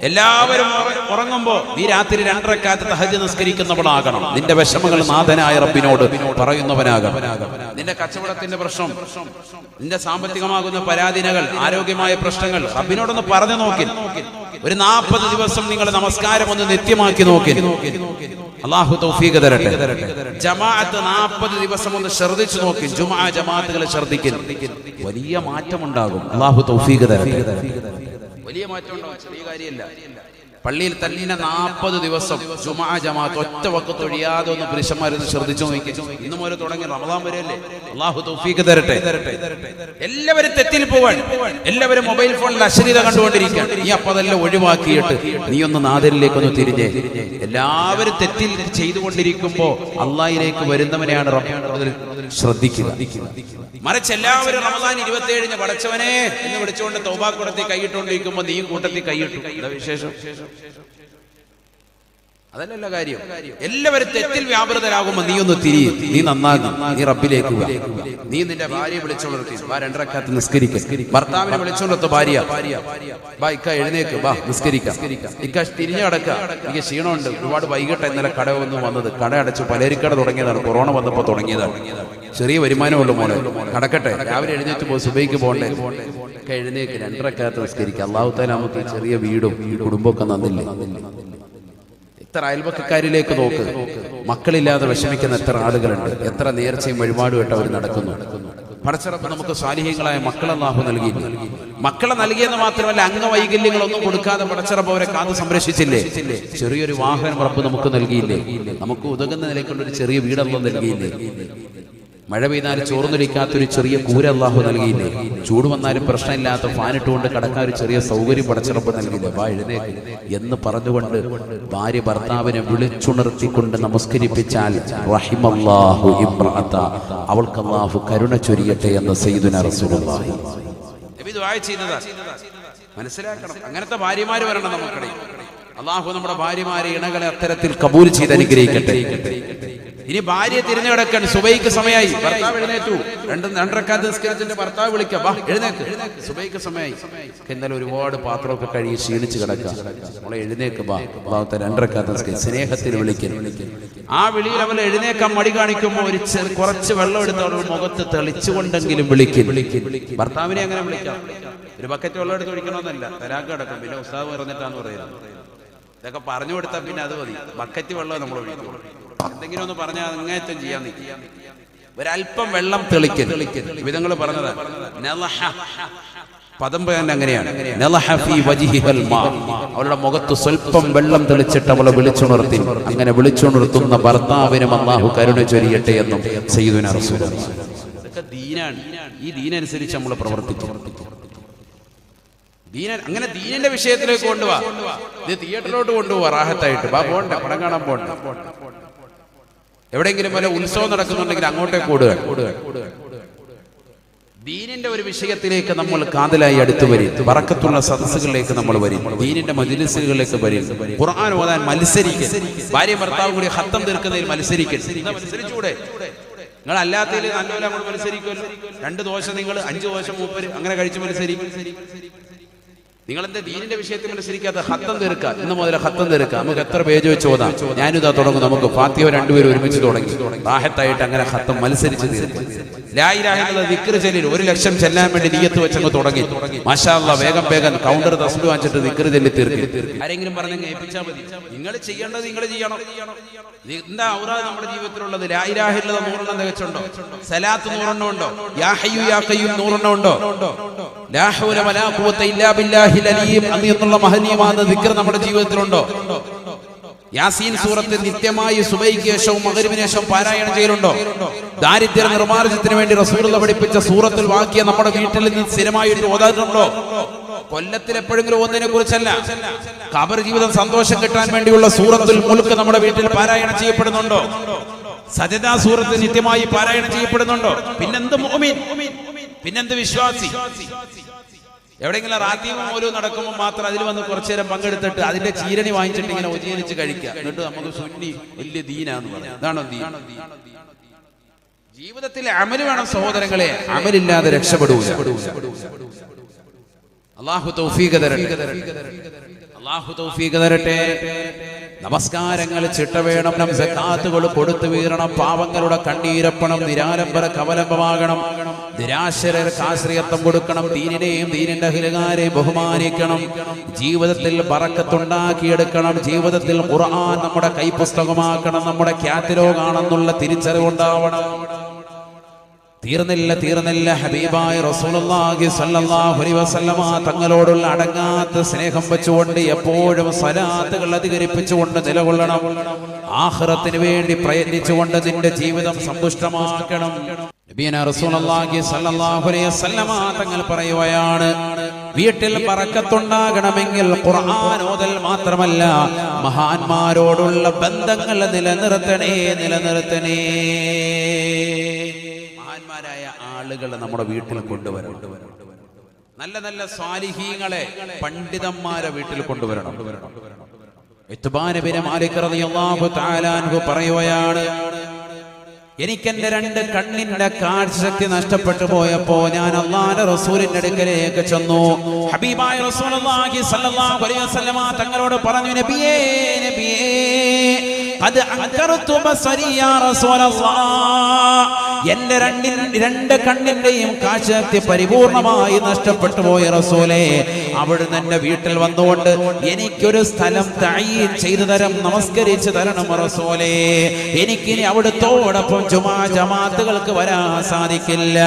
എല്ലാവരും ഉറ- ഉറങ്ങുമ്പോ നീ രാത്രി രണ്ടരക്കാലത്ത് തഹജ് നിസ്കരിക്കുന്നവളാകണം. നിന്റെ വിഷമങ്ങൾ നാഥനായ റബ്ബിനോട് പറയുന്നവനാകണം. നിന്റെ കച്ചവടത്തിന്റെ പ്രശ്നം നിന്റെ സാമ്പത്തികമാകുന്ന പരാധീനകൾ ആരോഗ്യമായ പ്രശ്നങ്ങൾ റബ്ബിനോടൊന്ന് പറഞ്ഞു നോക്കി. ഒരു നാൽപ്പത് ദിവസം നിങ്ങൾ നമസ്കാരം ഒന്ന് നിത്യമാക്കി നോക്കി. അള്ളാഹു തൗഫീഖ് തരട്ടെ. ജമാഅത്ത് നാൽപ്പത് ദിവസം ഒന്ന് ശ്രദ്ധിച്ചു നോക്കി. ജുമാ ജമാഅത്തുകളെ ശ്രദ്ധിക്കുന്നു വലിയ മാറ്റമുണ്ടാകും. അള്ളാഹു തൗഫീഖ് തരട്ടെ. വലിയ മാറ്റം ഉണ്ടാവും ചെറിയ കാര്യമല്ല. പള്ളിയിൽ തന്നെ നാൽപ്പത് ദിവസം ജുമാ ജമാഅത്ത് ഒറ്റ വക്കത്ത് ഒഴിയാതെ ഒന്ന് പുരുഷന്മാരൊന്ന് ശ്രദ്ധിച്ചു നോക്കി. ഇന്ന് മുതൽ തുടങ്ങി റമദാൻ വരെയല്ലേ? അള്ളാഹു തൗഫീഖ് തരട്ടെ. എല്ലാവരും തെറ്റിൽ പോവാൻ എല്ലാവരും മൊബൈൽ ഫോണിൽ അശ്ലീല കണ്ടുകൊണ്ടിരിക്കുക നീ അപ്പൊ അതെല്ലാം ഒഴിവാക്കിയിട്ട് നീ ഒന്ന് നാദരിലേക്ക് ഒന്ന് തിരിഞ്ഞേ. എല്ലാവരും തെറ്റിൽ ചെയ്തുകൊണ്ടിരിക്കുമ്പോ അള്ളാഹിലേക്ക് വരുന്നവനെയാണ് റബ്ബ്. ശ്രദ്ധിക്കുക. മറിച്ച് എല്ലാവരും റമദാൻ ഇരുപത്തി ഏഴിന് പടച്ചവനെ എന്ന് വിളിച്ചുകൊണ്ട് തൗബാക്കുടത്തിൽ കൈയിട്ടുകൊണ്ടിരിക്കുമ്പോ നീ കൂട്ടത്തിൽ കൈയിട്ടു. വിശേഷം? അതല്ലല്ല കാര്യം. എല്ലാവരും തെറ്റിൽ വ്യാപൃതരാകുമ്പോ നീ ഒന്ന് തിരി നീ നന്നാകും. നീ റബ്ബിലേക്ക്. നീ നിന്റെ ഭാര്യ വിളിച്ചോളർത്തി ബാ രണ്ടരക്കാത്ത് നിസ്കരിക്ക. ഭർത്താവിനെ വിളിച്ചോളത്ത് ഭാര്യ. ബാ ഇക്ക എഴുന്നേക്ക്. ബാ നിസ്കരിക്കാം. ഇക്ക തിരിഞ്ഞു കിടക്ക ക്ഷീണമുണ്ട്. ഒരുപാട് വൈകിട്ട് ഇന്നലെ കട ഒന്നും വന്നത്. കട അടച്ചു പലരിക്കട തുടങ്ങിയതാണ്. കൊറോണ വന്നപ്പോ തുടങ്ങിയതാണ്. ചെറിയ വരുമാനമുള്ള മോനെ. കടക്കട്ടെ രാവിലെ എഴുന്നേറ്റ് പോ സുബൈക്ക് പോകണ്ടേ? എഴുന്നേക്ക്. രണ്ടരക്കാത്ത് നിസ്കരിക്കുക അള്ളാഹു നമുക്ക് ചെറിയ വീടും കുടുംബമൊക്കെ നന്നില്ലേ എത്ര അയൽവക്കക്കാരിലേക്ക് നോക്ക്. മക്കളില്ലാതെ വിഷമിക്കുന്ന എത്ര ആളുകളുണ്ട്. എത്ര നേർച്ചയും വഴിപാടുമായിട്ട് അവർ നടക്കുന്നു. പടച്ചിറപ്പ് നമുക്ക് സ്വാലിഹ്യങ്ങളായ മക്കളെ ലാഭം നൽകി. മക്കളെ നൽകിയെന്ന് മാത്രമല്ല അംഗവൈകല്യങ്ങളൊന്നും കൊടുക്കാതെ പടച്ചിറപ്പ് അവരെ കാത്തു സംരക്ഷിച്ചില്ലേ? ചെറിയൊരു വാഹനം റബ്ബ് നമുക്ക് നൽകിയില്ലേ? നമുക്ക് ഉതകുന്ന നിലയ്ക്കുള്ള ഒരു ചെറിയ വീടൊന്നും നൽകിയില്ലേ? മഴ പെയ്താൽ ചോർന്നൊലിക്കാത്തൊരു ചെറിയ കൂര അള്ളാഹു നൽകിയില്ലേ? ചൂട് വന്നാലും പ്രശ്നമില്ലാത്ത ഫാനിട്ടുകൊണ്ട് കടക്കാൻ ഒരു ചെറിയ സൗകര്യം പടച്ചിറപ്പ് നൽകിയില്ലേ? വാ എഴുന്നേക്ക്. എന്ന് പറഞ്ഞുകൊണ്ട് ഭാര്യ ഭർത്താവിനെ വിളിച്ചുണർത്തിക്കൊണ്ട് നമസ്കരിപ്പിച്ചാൽ റഹിമല്ലാഹു ഇമ്രഅത്ത അവൾക്ക് അള്ളാഹു കരുണ ചൊരിയട്ടെ എന്ന് സയ്യിദുന റസൂലുള്ളാഹി. മനസ്സിലാക്കണം. അങ്ങനത്തെ ഭാര്യമാര് വരണം നമുക്കിടയിൽ. അള്ളാഹു നമ്മുടെ ഭാര്യമാരെ ഇണകളെ അത്തരത്തിൽ കബൂൽ ചെയ്ത് അനുഗ്രഹിക്കട്ടെ. ഇനി ഭാര്യ തിരഞ്ഞെടുക്കാൻ സുബൈക്ക് സമയമായി ഭർത്താവ് എഴുന്നേറ്റു. രണ്ട് രണ്ടരക്കാത്ത ഭർത്താവ് വിളിക്കാം. വാ എഴുന്നേക്ക്. സുബൈക്ക് സമയമായി എന്നാലും ഒരുപാട് പാത്രമൊക്കെ കഴുകി ക്ഷീണിച്ച് കിടക്കാം. നമ്മളെ എഴുന്നേക്ക് ബാ അള്ളാഹത്തെ രണ്ടരക്കാത്ത സ്നേഹത്തിൽ വിളിക്കാൻ ആ വിളിയിൽ അവൾ എഴുന്നേക്കാൻ മടി കാണിക്കുമ്പോൾ ഒരു കുറച്ച് വെള്ളം എടുത്ത് അവളുടെ മുഖത്ത് തെളിച്ചുകൊണ്ടെങ്കിലും വിളിക്കും. ഭർത്താവിനെ അങ്ങനെ വിളിക്കാം. ഒരു ബക്കറ്റ് വെള്ളം എടുത്ത് ഒഴിക്കണമെന്നല്ല. തരാക്ക് കിടക്കും. പിന്നെ ഉസ്താദ് പറഞ്ഞിട്ടാന്ന് പറയുന്നത് ഇതൊക്കെ പറഞ്ഞു കൊടുത്താൽ പിന്നെ അത് മതി. ബക്കറ്റ് വെള്ളം നമ്മൾ ഒഴിക്കും. എന്തെങ്കിലും ഒന്ന് പറഞ്ഞാൽ അങ്ങേറ്റം ചെയ്യാൻ നിൽക്കും ഒരല്പം വെള്ളം തെളിക്കൽ വിധങ്ങൾ പറഞ്ഞത്. പദം പറയാൻ അങ്ങനെയാണ്. അവളുടെ മുഖത്ത് സ്വല്പം വെള്ളം തെളിച്ചിട്ട് അവളെ വിളിച്ചുണർത്തി. അങ്ങനെ വിളിച്ചുണർത്തുന്ന ഭർത്താവിനും അള്ളാഹു കരുണ ചൊരിയട്ടെ എന്നും റസൂലുള്ളാഹി ഇതൊക്കെ ദീനാണ്. ഈ ദീനനുസരിച്ച് നമ്മൾ പ്രവർത്തിച്ചു ദീന അങ്ങനെ ദീനന്റെ വിഷയത്തിലേക്ക് കൊണ്ടുപോവാ ഇത് തിയേറ്ററിലോട്ട് കൊണ്ടുപോവാ റാഹത്തായിട്ട്. വാ പോണ്ട പടം കാണാൻ പോണ്ട? എവിടെയെങ്കിലും വല്ല ഉത്സവം നടക്കുന്നുണ്ടെങ്കിൽ അങ്ങോട്ടേ കൂടുക. ദീനിന്റെ ഒരു വിഷയത്തിലേക്ക് നമ്മൾ കാതലായി അടുത്തു വരും. വറക്കത്തുള്ള സദസ്സുകളിലേക്ക് നമ്മൾ വരും. ദീനിന്റെ മജിലിസുകളിലേക്ക് വരും. ഖുർആൻ ഓതാൻ മത്സരിക്കും ഭാര്യ ഭർത്താവ് കൂടി ഹത്തം തീർക്കുന്നതിൽ മത്സരിക്കും നിങ്ങൾ നല്ലപോലെ അങ്ങോട്ട് മത്സരിക്കുമല്ലോ. രണ്ട് ദോശ നിങ്ങൾ അഞ്ച് ദോശ മൂപ്പര് അങ്ങനെ കഴിച്ച് മത്സരിക്കും. നിങ്ങൾ എന്താ ദീനിന്റെ വിഷയത്തിൽ മത്സരിക്കാത്ത ഹത്തം തീർക്കുക ഇന്ന് മുതൽ ഹത്തം തീർക്കുക നമുക്ക് എത്ര പേജ് വെച്ച് ഓതാം? ഞാനിതാ തുടങ്ങും നമുക്ക് ഫാത്തിയോ രണ്ടുപേരും ഒരുമിച്ച് തുടങ്ങി. ബാഹത്തായിട്ട് അങ്ങനെ ഹത്തം മത്സരിച്ച് തീർക്കും. ചെല്ലിൽ ഒരു ലക്ഷം ചെല്ലാൻ വേണ്ടി നീയത്ത് വെച്ചങ്ങ് തുടങ്ങി. മാഷാ അല്ലാ, വേഗം വേഗം കൗണ്ടർ തസ്ബി വാങ്ങിച്ചിട്ട് ദിക്ർ ചെല്ലി തീർക്കും. ആരെങ്കിലും പറഞ്ഞു ഏൽപ്പിച്ചാൽ മതി. നിങ്ങൾ ചെയ്യേണ്ടത് നിങ്ങൾ ചെയ്യണം. എന്താ ഔറാദ് നമ്മുടെ ജീവിതത്തിലുള്ളത്? ലായിരാഹിലുള്ള നൂറെണ്ണം തികച്ചുണ്ടോ? സലാത്ത് നൂറെണ്ണം ഉണ്ടോ? യാ ഹയ്യു യാ ഖയ്യൂം നൂറെണ്ണം ഉണ്ടോ? ലാ ഹൗല വലാ ഖുവത ഇല്ലാ ബില്ലാഹിൽ മഹനീയമായ ദിക്ർ നമ്മുടെ ജീവിതത്തിലുണ്ടോ? യാസീൻ സൂറത്ത് നിത്യമായി സുബൈക്ക് ശേഷവും മകരിവിന് ശേഷവും പാരായണം ചെയ്യലുണ്ടോ? ദാരിദ്ര്യ നിർമ്മാർജത്തിന് വേണ്ടി റസൂലുള്ള പഠിപ്പിച്ച സൂറത്തിൽ വാക്കിയ നമ്മുടെ വീട്ടിൽ നിന്ന് സ്ഥിരമായിട്ട് ഓതാറുണ്ടോ? കൊല്ലത്തിൽ എപ്പോഴെങ്കിലും ഒന്നിനെ കുറിച്ചല്ല. കബർ ജീവിതം സന്തോഷം കിട്ടാൻ വേണ്ടിയുള്ള സൂറത്തിൽ മുൽക്ക് നമ്മുടെ വീട്ടിൽ പാരായണം ചെയ്യപ്പെടുന്നുണ്ടോ? സജദാ സൂറത്ത് നിത്യമായി പാരായണം ചെയ്യപ്പെടുന്നുണ്ടോ? പിന്നെന്ത് പിന്നെന്ത് വിശ്വാസി? എവിടെയെങ്കിലും റാത്തീവും ഓരോ നടക്കുമ്പോൾ മാത്രം അതിൽ വന്ന് കുറച്ചു നേരം പങ്കെടുത്തിട്ട് അതിന്റെ ചീരണി വാങ്ങിച്ചിട്ട് ഇങ്ങനെ ഉചീനിച്ച് കഴിക്കുക. എന്നിട്ട് നമുക്ക് സുന്നി വലിയ ദീനാന്ന് പറയാം. ദീൻ? ജീവിതത്തിൽ അമൽ വേണം സഹോദരങ്ങളെ. അമലില്ലാതെ രക്ഷപ്പെടൂല. അള്ളാഹു തൗഫീഖ തരട്ടെ. തൗഫീഖ് തരട്ടെ. നമസ്കാരങ്ങൾ ചിട്ടവേണം സക്കാത്തുകൾ കൊടുത്തു വീഴണം പാവങ്ങളുടെ കണ്ണീരപ്പണം നിരാലംബര കവലംബമാകണം നിരാശരർക്ക് ആശ്രയത്വം കൊടുക്കണം ദീനിനെയും ദീനിന്റെ അഹിലുകാരെ ബഹുമാനിക്കണം ജീവിതത്തിൽ പറക്കത്തുണ്ടാക്കിയെടുക്കണം ജീവിതത്തിൽ ഖുർആൻ നമ്മുടെ കൈപുസ്തകമാക്കണം നമ്മുടെ ക്യാറ്റലോഗാണെന്നുള്ള തിരിച്ചറിവുണ്ടാവണം. തീർന്നില്ല തീർന്നില്ല. ഹബീബായ റസൂലുള്ളാഹി സ്വല്ലല്ലാഹു അലൈഹി വസല്ലമ തങ്ങളോടുള്ള അടങ്ങാത്ത സ്നേഹം വെച്ചുകൊണ്ട് എപ്പോഴും സലാത്തുകൾ അധികരിപ്പിച്ചുകൊണ്ട് നിലകൊള്ളണം. ആഖിറത്തിന് വേണ്ടി പ്രയത്നിച്ചുകൊണ്ട് നിന്റെ ജീവിതം സന്തുഷ്ടമാക്കണം. നബിയന റസൂലുള്ളാഹി സ്വല്ലല്ലാഹു അലൈഹി വസല്ലമ തങ്ങൾ പറയുകയാണ് വീട്ടിൽ പറക്കത്തുണ്ടാകണമെങ്കിൽ ഖുർആൻ ഓതൽ മാത്രമല്ല മഹാന്മാരോടുള്ള ബന്ധങ്ങൾ നിലനിർത്തണേ നിലനിർത്തണേ. ആളുകൾ നമ്മുടെ വീട്ടിൽ കൊണ്ടുവരണം. നല്ല നല്ല സ്വാലിഹീങ്ങളെ പണ്ഡിതന്മാരെ വീട്ടിൽ കൊണ്ടുവരണം. പറയുകയാണ് എനിക്കെന്റെ രണ്ട് കണ്ണിന്റെ കാഴ്ചശക്തി നഷ്ടപ്പെട്ടു പോയപ്പോ ഞാൻ അള്ളാന്റെ റസൂലിന്റെ അടുക്കലേക്ക് ചെന്നു. ഹബീബായ വസല്ലമ തങ്ങളോട് പറഞ്ഞു നബിയേ നബിയേ അത് എന്റെ രണ്ടിൻ രണ്ട് കണ്ണിന്റെയും കാഴ്ചശക്തി പരിപൂർണമായി നഷ്ടപ്പെട്ടു പോയ റസൂലേ. അവിടുന്ന് എന്റെ വീട്ടിൽ വന്നുകൊണ്ട് എനിക്കൊരു സ്ഥലം തയ്യീൻ ചെയ്തു തരം നമസ്കരിച്ചു തരണം റസൂലേ. എനിക്കിനി അവിടുത്തോടൊപ്പം ജുമാ ജമാത്തുകൾക്ക് വരാൻ സാധിക്കില്ല.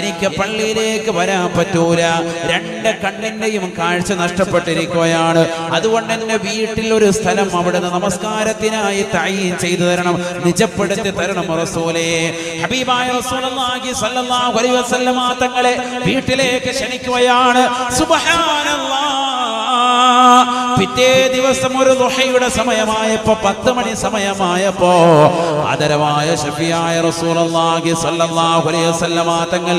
എനിക്ക് പള്ളിയിലേക്ക് വരാൻ പറ്റൂല. രണ്ട് കണ്ണിന്റെയും കാഴ്ച നഷ്ടപ്പെട്ടിരിക്കുകയാണ്. അതുകൊണ്ട് എന്റെ വീട്ടിൽ ഒരു സ്ഥലം അവിടുന്ന് നമസ്കാരത്തിനായി തയ്യീൻ ചെയ്തു തരണം നിജപ്പെടുത്തി തരണം റസൂലേ. ഹബീബായ റസൂലുള്ളാഹി സ്വല്ലല്ലാഹു അലൈഹി വസല്ലമ തങ്ങളെ വീട്ടിലേക്ക് ക്ഷണിക്കുകയാണ്. സുബ്ഹാനല്ലാഹ് പിറ്റേ ദിവസം ഒരു ദുഹയുടെ സമയമായപ്പോ പത്ത് മണി സമയമായപ്പോ ആദരവായ ഷഫിയായ അലൈഹി വസല്ലമ തങ്ങൾ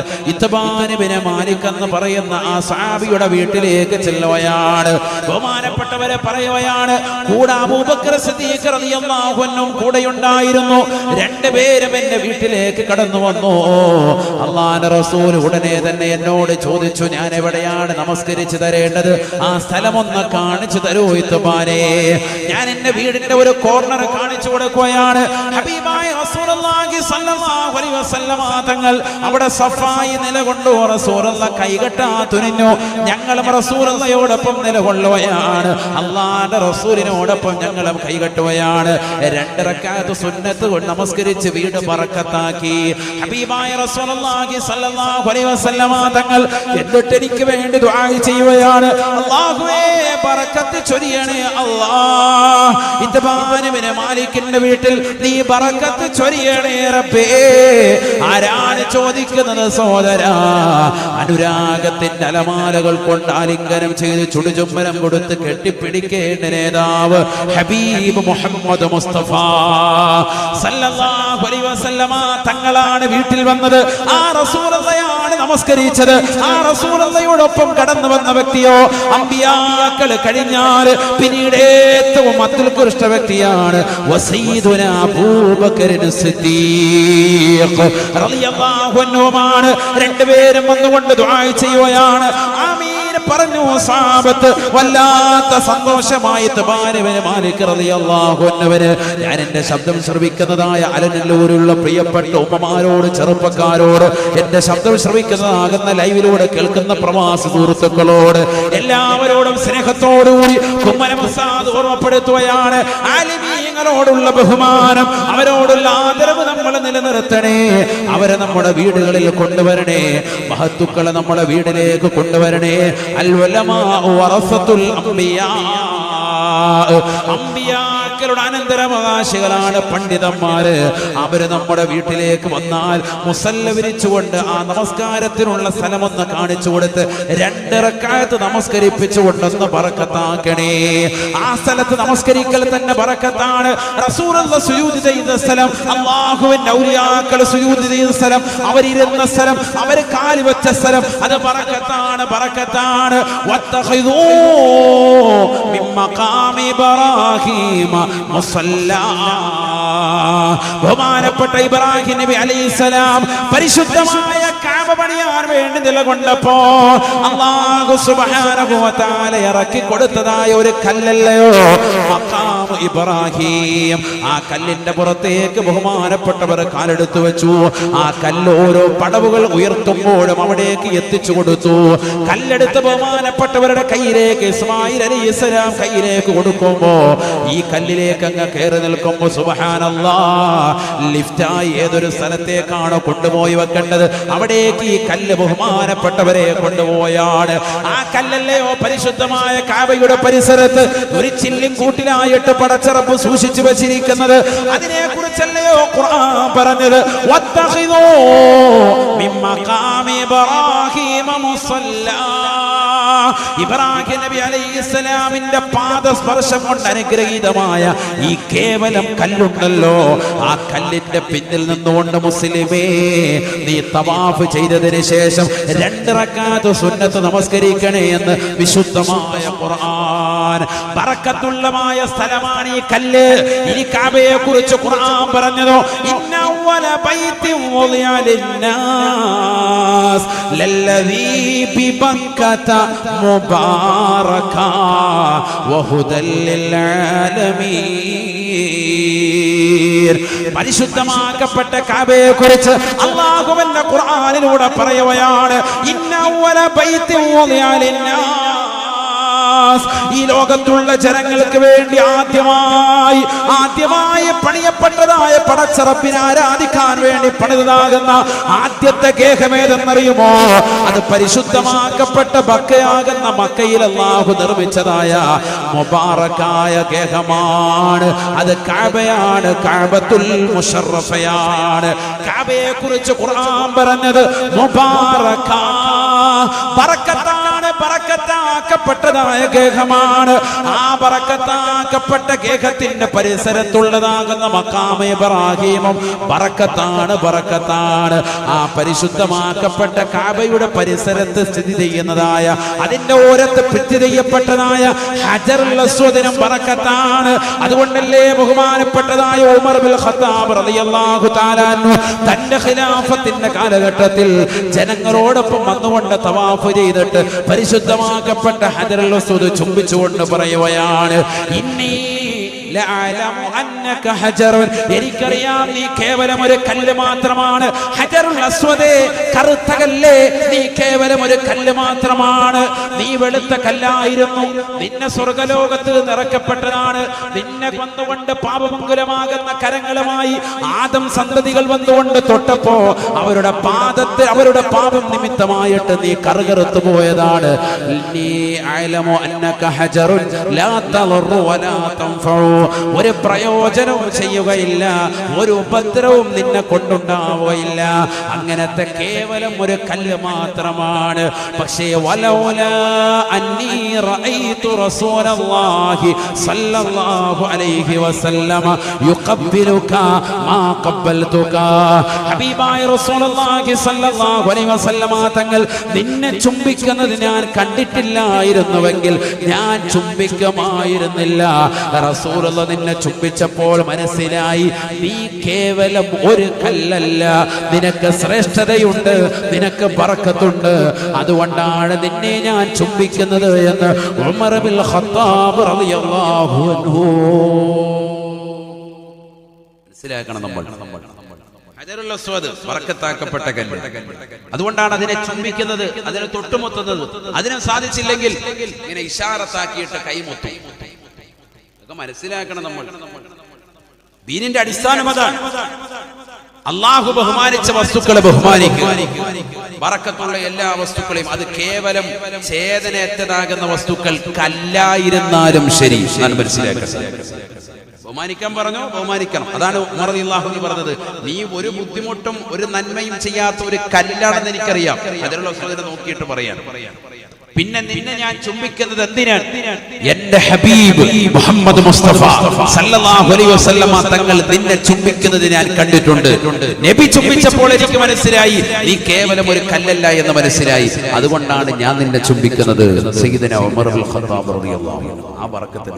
മാലിക് എന്ന് പറയുന്ന ആ സാബിയുടെ വീട്ടിലേക്ക് ചെല്ലുകയാണ്. ബഹുമാനപ്പെട്ടവരെ പറയുകയാണ് കൂടെ അബൂബക്കർ സിദ്ദീഖ് റളിയല്ലാഹു അൻഹും കൂടെയുണ്ടായിരുന്നു. രണ്ടുപേരും എന്റെ വീട്ടിലേക്ക് കടന്നു വന്നു. അള്ളാഹുവിന്റെ റസൂൽ ഉടനെ തന്നെ എന്നോട് ചോദിച്ചു ഞാൻ എവിടെയാണ് നമസ്കരിച്ചു തരേണ്ടത്? ആ സ്ഥലമൊന്ന് കാണിച്ചു തരൂ ഇത്തുമാനെ ഞാൻ എന്റെ വീടിന്റെ ഒരു കോർണർ കാണിച്ചു കൊടുക്കുകയാണ്. ഹബീബായ തങ്ങൾ അവിടെ സഫായി നിലകൊണ്ടു. റസൂലുള്ള കൈകെട്ടാ തുനിഞ്ഞു. ഞങ്ങളും റസൂറല്ലയോടൊപ്പം നിലകൊള്ളുകയാണ്. അള്ളാന്റെ റസൂലിനോടൊപ്പം ഞങ്ങളും കൈകെട്ടുകയാണ്. രണ്ട് റക്കാത്ത് സുന്നത്ത് കൊണ്ട് നമസ്കരിച്ച് വീട് പറക്കത്താക്കി. ഹബീബായ റസൂലുള്ളാഹി സല്ലല്ലാഹു അലൈഹി വസല്ലമ തങ്ങൾ എന്നിട്ട് എനിക്ക് വേണ്ടി ദുആ ചെയ്യുകയാണ്. അല്ലാഹുവേ ബറക്കത്ത് ചൊരിയണേ അല്ലാ ഇത്ബാനുവിനെ മാലിക്കിന്റെ വീട്ടിൽ നീ ബറക്കത്ത് ചൊരിയണേ റബ്ബേ. ആരാണ് ചോദിക്കുന്നത് സോദര അനുരാഗത്തിന്റെ അലമാലകൾ കൊണ്ട് ആലിംഗനം ചെയ്ത് ചുടുചുംബനം കൊടുത്ത് കെട്ടിപ്പിടിക്കേണ്ട നേതാവ് ഹബീബ് മുഹമ്മദ് മുസ്തഫ. സല്ലല്ലാഹു അലൈഹി വസല്ലമ തങ്ങളാണ് വീട്ടിൽ വന്നത്. ആ റസൂലയാണ് നമസ്കരിച്ചത് ആ റസൂലയോടൊപ്പം കടന്നു വന്ന വ്യക്തിയോ അമ്പിയാക്കൾ കഴിഞ്ഞാൽ പിന്നീട് ഏറ്റവും അത്യുത്കൃഷ്ട വ്യക്തിയാണ് രണ്ടുപേരും വന്നുകൊണ്ട് ദുആ ചെയ്യുകയാണ്. ആമീൻ. പറഞ്ഞു സാബത്ത് വല്ലാത്ത സന്തോഷമായി ഞാൻ എന്റെ ശബ്ദം ശ്രവിക്കുന്നതായ അലനല്ലൂരുള്ള പ്രിയപ്പെട്ട ഉമ്മമാരോട് ചെറുപ്പക്കാരോട് എന്റെ ശബ്ദം ശ്രവിക്കുന്നതാകുന്ന ലൈവിലൂടെ കേൾക്കുന്ന പ്രവാസി സുഹൃത്തുക്കളോട് എല്ലാവരോടും സ്നേഹത്തോടുകൂടി കുമ്മനമസാദ് ഓർമ്മപ്പെടുത്തുകയാണ്. ആലിമീങ്ങളോടുള്ള ബഹുമാനം അവരോടുള്ള ആദരവ് നമ്മൾ നിലനിർത്തണേ. അവരെ നമ്മുടെ വീടുകളിൽ കൊണ്ടുവരണേ. മഹത്തുക്കളെ നമ്മുടെ വീടിലേക്ക് കൊണ്ടുവരണേ. അൽവലമാ വറസത്തുൽ അംബിയാ. അമ്പിയാക്കളുടെ അനന്തരാവകാശികളാണ് പണ്ഡിതന്മാര്. അവർ നമ്മുടെ വീട്ടിലേക്ക് വന്നാൽ മുസല്ല വിരിച്ചുകൊണ്ട് ആ നമസ്കാരത്തിനുള്ള സ്ഥലമൊന്ന് കാണിച്ചു കൊടുത്ത് രണ്ടിറക്കാലത്ത് നമസ്കരിപ്പിച്ചുകൊണ്ടൊന്ന് പറക്കത്താക്കണേ ആ സ്ഥലത്ത് നമസ്കരിക്കൽ തന്നെ പറക്കത്താണ് റസൂലുള്ള സുയൂദ് ചെയ്ത സ്ഥലം അള്ളാഹുവിന്റെ ഔലിയാക്കൾ സുയൂദ് ചെയ്ത സ്ഥലം അവരിരുന്ന സ്ഥലം അവർ കാലി വെച്ച സ്ഥലം അത് പറക്കത്താണ് പറക്കത്താണ് വത്തഖിദൂ മഖാമി ഇബ്രാഹീമ മുസല്ലാ. ബഹുമാനപ്പെട്ട ഇബ്രാഹിം നബി അലൈഹിസ്സലാം പരിശുദ്ധമായ കഅബ പണിയാൻ വേണ്ടി നിലകൊണ്ടപ്പോ അള്ളാഹു സുബ്ഹാനഹു വ തആല ഇറക്കി കൊടുത്തതായ ഒരു കല്ലല്ലയോ? മഖാം ഇബ്രാഹിം. ആ കല്ലിന്റെ പുറത്തേക്ക് ബഹുമാനപ്പെട്ടവർ കാലെടുത്തു വെച്ചു. ആ കല്ല് ഓരോ പടവുകൾ ഉയർത്തുമ്പോഴും അവിടേക്ക് എത്തിച്ചു കൊടുത്തു. കല്ലെടുത്ത് ബഹുമാനപ്പെട്ടവരുടെ കയ്യിലേക്ക് ഇസ്മായിൽ അലി ഇസ്ലാം കയ്യിലേക്ക് കൊടുക്കുമ്പോ ഈ കല്ലിലേക്ക് അങ്ങ് കയറി നിൽക്കുമ്പോ സുബഹാനല്ലാ ലിഫ്റ്റായി ഏതൊരു സ്ഥലത്തേക്കാണോ കൊണ്ടുപോയി വെക്കേണ്ടത്? അവിടേക്ക് ഈ കല്ല് ബഹുമാനപ്പെട്ടവരെ കൊണ്ടുപോയാണ്. ആ കല്ലല്ലയോ പരിശുദ്ധമായ കാവയുടെ പരിസരത്ത് ഒരു ചില്ലും കൂട്ടിലായിട്ട് പടച്ചിറപ്പ് സൂക്ഷിച്ചു വച്ചിരിക്കുന്നത്. അതിനെ കുറിച്ചല്ലയോ ഖുർആൻ പറഞ്ഞത്? വത്തഖിദൂ ഇബ്രാഹിം നബി അലൈഹിസ്സലാമിന്റെ പാദസ്പർശം കൊണ്ട് അനുഗ്രഹീതമായ ഈ കേവലം കല്ലുണ്ടല്ലോ. ആ കല്ലിന്റെ പിന്നിൽ നിന്നുകൊണ്ട് മുസ്ലിമേ നീ തവാഫ് ചെയ്തതിന് ശേഷം രണ്ട് റക്കാത്ത് സുന്നത്ത് നമസ്കരിക്കണേ എന്ന് വിശുദ്ധമായ ഖുർആൻ ബറക്കത്തുള്ളമായ സ്ഥലമാണ് ഈ കല്ല്. ഇനി കാബയെ കുറിച്ച് ഖുർആൻ പറഞ്ഞതോ? ഇന്ന അവ്വല ബൈത്തിൻ വുളിയ ലിന്നാസ് ലല്ലദീ ബിബക്കത മുബാറക وهدى للعالمين. പരിശുദ്ധമാക്കപ്പെട്ട കാബയെ കുറിച്ച് അള്ളാഹുവിന്റെ ഖുർആാനിലൂടെ പറയുകയാണ് ഇന്നവല അവ്വല ഓലയാലിന്നാ ഈ ലോകത്തുള്ള ജനങ്ങൾക്ക് വേണ്ടി ആദ്യമായി ആദ്യമായി പണിയപ്പെട്ടതായ പടച്ചറപ്പിനെ ആരാധിക്കാൻ വേണ്ടി പണിതാകുന്ന ആദ്യത്തെ ഗേഹമേതെന്നറിയുമോ? അത് പരിശുദ്ധമാക്കപ്പെട്ട ബക്കയാകുന്ന മക്കയിൽ അള്ളാഹു നിർമ്മിച്ചതായ മുബാറക്കായ ഗേഹമാണ്. അത് കാബയാണ് കാബത്തുൽ മുഷറഫയാണ്. കാബയെ കുറിച്ച് ഖുർആൻ പറഞ്ഞത് മുബാറക്ക. ബറക്കത്താണ് ബറക്കത്താക്കപ്പെട്ടതായ ഗേഹമാണ്. ആ ബറക്കത്താക്കപ്പെട്ട ഗേഹത്തിന്റെ പരിസരത്തുള്ളതാകുന്ന മക്കാമ ഇബ്രാഹീമും ബറക്കത്താണ് ബറക്കത്താണ് ആ പരിശുദ്ധമാക്കപ്പെട്ട കാബയുടെ പരിസരത്ത് സ്ഥിതി ചെയ്യുന്നതായ അതിന്റെ ഓരത്ത് ഭിത്തി ചെയ്യപ്പെട്ടതായ ഹജറുൽ അസ്വദിനും ബറക്കത്താണ് അതുകൊണ്ടല്ലേ ബഹുമാനപ്പെട്ടതായ ഉമർ ബിൽ ഖത്താബ് റളിയല്ലാഹു തന്റെ ഖിലാഫത്തിന്റെ കാലഘട്ടത്തിൽ ജനങ്ങളോടൊപ്പം വന്നുകൊണ്ട് തവാഫ് ചെയ്തിട്ട് പരിശുദ്ധമാക്കപ്പെട്ട ഹജറുൽ ഹജറൽ ചുംബിച്ചുകൊണ്ട് പറയുകയാണ് ഇന്നീ എനിക്കറിയാം നീ കേവലം ഒരു കല്ല് മാത്രമാണ്. ഹജറുൽ അസ്വദേ കറുത്ത കല്ലേ നീ കേവലം ഒരു കല്ല് മാത്രമാണ്. നീ വെളുത്ത കല്ലായിരുന്നു. നിന്നെ സ്വർഗലോകത്ത് നിറക്കപ്പെട്ടതാണ് നിന്നെ കൊന്നുകൊണ്ട് പാപമംഗലമാകുന്ന കരങ്ങളുമായി ആദം സന്തതികൾ വന്നുകൊണ്ട് തൊട്ടപ്പോ അവരുടെ പാദത്തെ അവരുടെ പാപം നിമിത്തമായിട്ട് നീ കറുകറുത്തു പോയതാണ്. നീ അയലമോ അന്നക ഹജറുൻ ലാ തളറു വലാ തൻഫഉ ഒരു പ്രയോജനവും ചെയ്യുകയില്ല. ഒരു ഉപദ്രവവും നിന്നെ കൊണ്ടുണ്ടാവുകയില്ല. അങ്ങനത്തെ കേവലം ഒരു കല്ല് മാത്രമാണ്. പക്ഷേ വലോല തങ്ങൾ നിന്നെ ചുംബിക്കുന്നത് ഞാൻ കണ്ടിട്ടില്ലായിരുന്നുവെങ്കിൽ ഞാൻ ചുംബിക്കുമായിരുന്നില്ല. റസൂലുള്ള നിന്നെ ചുംബിച്ചപ്പോൾ മനസ്സിലായി നീ കേവലം ഒരു കല്ലല്ല. നിനക്ക് ശ്രേഷ്ഠതയുണ്ട് നിനക്ക് പറക്കത്തുണ്ട് അതുകൊണ്ടാണ് നിന്നെ ഞാൻ ചുംബിക്കുന്നത് എന്ന് ഉമർ ബിൽ ഖത്താബ് റളിയല്ലാഹു അൻഹു. മനസ്സിലാക്കണം നമ്മൾ. കല്ല്. അതുകൊണ്ടാണ് അതിനെ ചുംബിക്കുന്നത് അതിനെ തൊട്ടുമുത്തുന്നത്. അതിനും സാധിച്ചില്ലെങ്കിൽ ഇങ്ങനെ ഇഷാറത്താക്കിയിട്ട് കൈമുത്തും ഇതൊക്കെ മനസ്സിലാക്കണം നമ്മൾ. ദീനിന്റെ അടിസ്ഥാനം അതാണ്. അള്ളാഹു ബഹുമാനിച്ച വസ്തുക്കളെ വറക്കത്തുള്ള എല്ലാ വസ്തുക്കളെയും അത് കേവലം ചേതനേറ്റതാകുന്ന വസ്തുക്കൾ കല്ലായിരുന്നാലും ശരി. ഞാൻ ബഹുമാനിക്കാൻ പറഞ്ഞു? ബഹുമാനിക്കണം. അതാണ് ഉമർ അൻഹു പറഞ്ഞത്. നീ ഒരു ബുദ്ധിമുട്ടും ഒരു നന്മയും ചെയ്യാത്ത ഒരു കല്ലാണെന്ന് എനിക്കറിയാം. വസ്തുതനെ നോക്കിയിട്ട് പറയാൻ പിന്നെ നിന്നെ ഞാൻ ചുംബിക്കുന്നത് എന്തിനാണ്? എന്റെ ഹബീബ് മുഹമ്മദ് മുസ്തഫ സല്ലല്ലാഹു അലൈഹി വസല്ലമ തങ്ങൾ നിന്നെ ചുംബിക്കുന്നത് ഞാൻ കണ്ടിട്ടുണ്ട്. നബി ചുംബിച്ചപ്പോൾ എനിക്ക് മനസ്സിലായി നീ കേവലം ഒരു കല്ലല്ല എന്ന് മനസ്സിലായി. അതുകൊണ്ടാണ് ഞാൻ നിന്നെ ചുംബിക്കുന്നത്. സയ്യിദന ഉമർ അൽ ഖത്താബ് റളിയല്ലാഹു അൻഹു. ആ ബർക്കത്ത്